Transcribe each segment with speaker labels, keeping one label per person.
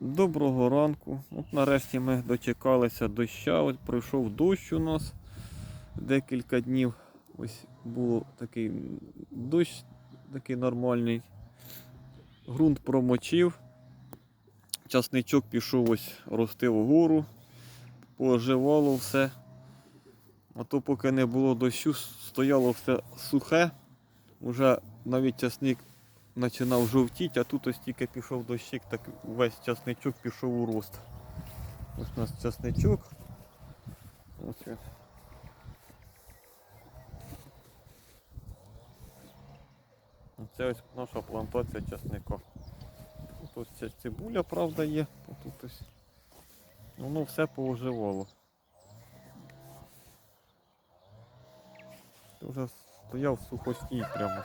Speaker 1: Доброго ранку. От нарешті ми дочекалися доща. От пройшов дощ у нас декілька днів. Ось був такий дощ, такий нормальний. Грунт промочив. Часничок пішов ось рости вгору, поживало все. А то поки не було дощу, стояло все сухе. Уже навіть часник починав жовтіти, а тут ось тільки пішов дощик, так весь часничок пішов у рост. Ось у нас часничок. Ось він. Це ось наша плантація часника. Тут ось ця цибуля, правда, є. Тут ось воно все пооживало. Це вже стояв сухостій прямо.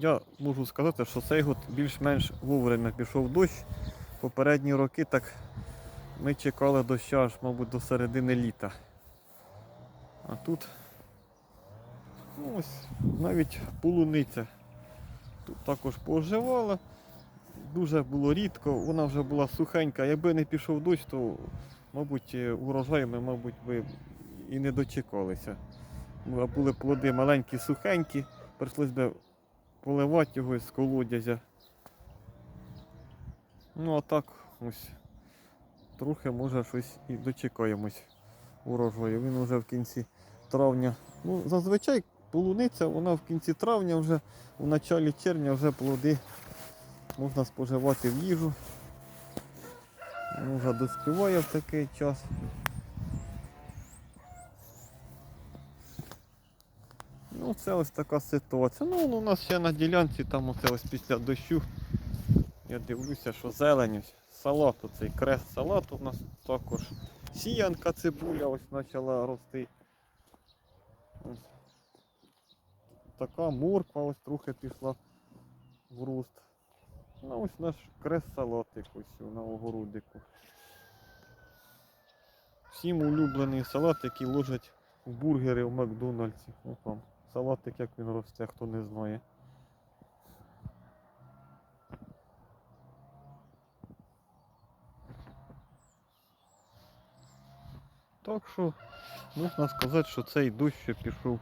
Speaker 1: Я можу сказати, що цей год більш-менш вовремя пішов дощ. Попередні роки так ми чекали доща аж, мабуть, до середини літа. А тут ну, ось навіть полуниця тут також поживала. Дуже було рідко, вона вже була сухенька. Якби не пішов дощ, то, мабуть, е, урожай ми, мабуть, би і не дочекалися. Були плоди маленькі, сухенькі, прийшлось би поливати його з колодязя. Ну а так ось трохи може щось і дочекаємось урожаю. Він вже в кінці травня. Ну, зазвичай полуниця, вона в кінці травня вже, в началі червня вже плоди можна споживати в їжу. Вона вже доспіває в такий час. Ну, це ось така ситуація. Ну, у нас ще на ділянці, там оце ось після дощу. Я дивлюся, що зелень, ось салат, оцей крест салат у нас також. Сіянка цибуля ось почала рости. Ось. Така морква ось трохи пішла в рост. Ну ось наш крест салатик ось на огородику. Всім улюблений салат, який ложать в бургери в Макдональдсі. О, там. Салатик як він росте, хто не знає. Так що можна сказати, що цей дощ що пішов.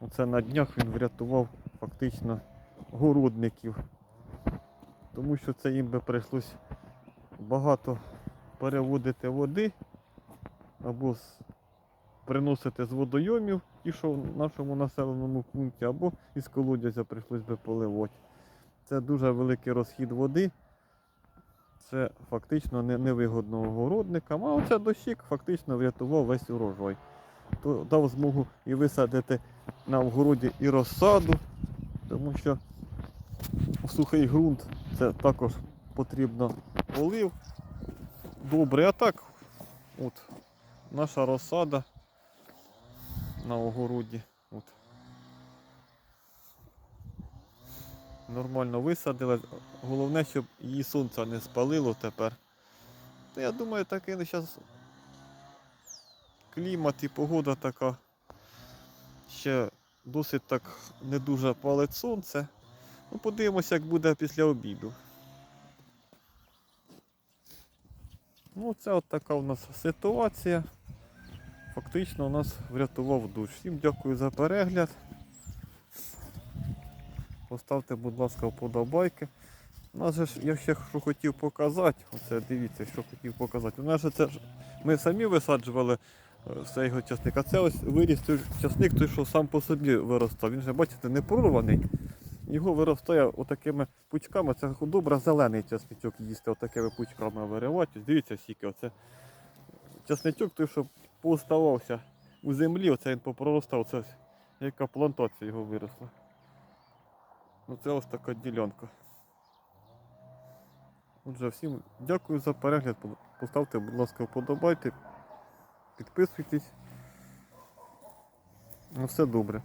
Speaker 1: Оце на днях він врятував фактично городників. Тому що це їм би прийшлось багато переводити води або з приносити з водойомів, ті, що в нашому населеному пункті, або із колодязя прийшлось би поливати. Це дуже великий розхід води. Це фактично невигодно огородникам, а оце дощик фактично врятував весь урожай. То дав змогу і висадити на огороді і розсаду, тому що сухий ґрунт це також потрібно полив. Добре, а так, от наша розсада на огороді. От. Нормально висадили. Головне, щоб її сонце не спалило тепер. Та я думаю, такий зараз клімат і погода така. Ще досить так не дуже палить сонце. Ну, подивимося, як буде після обіду. Ну, це от така у нас ситуація. Фактично нас врятував душ. Всім дякую за перегляд. Поставте, будь ласка, вподобайки. У нас же я ще що хотів показати, оце дивіться, що хотів показати. У нас же це ж ми самі висаджували е, цей його а це ось виріс той часник, той, що сам по собі виростав. Він же, бачите, не прорваний. Його виростає отакими пучками. Це добре зелений часничок їсти, отакими пучками виривати. Дивіться, скільки оце часничок, той, що пооставався у землі, оце він попроростав, це ось яка плантація його виросла. Ну це ось така ділянка. Отже, всім дякую за перегляд. Поставте, будь ласка, вподобайте, підписуйтесь. Ну все добре.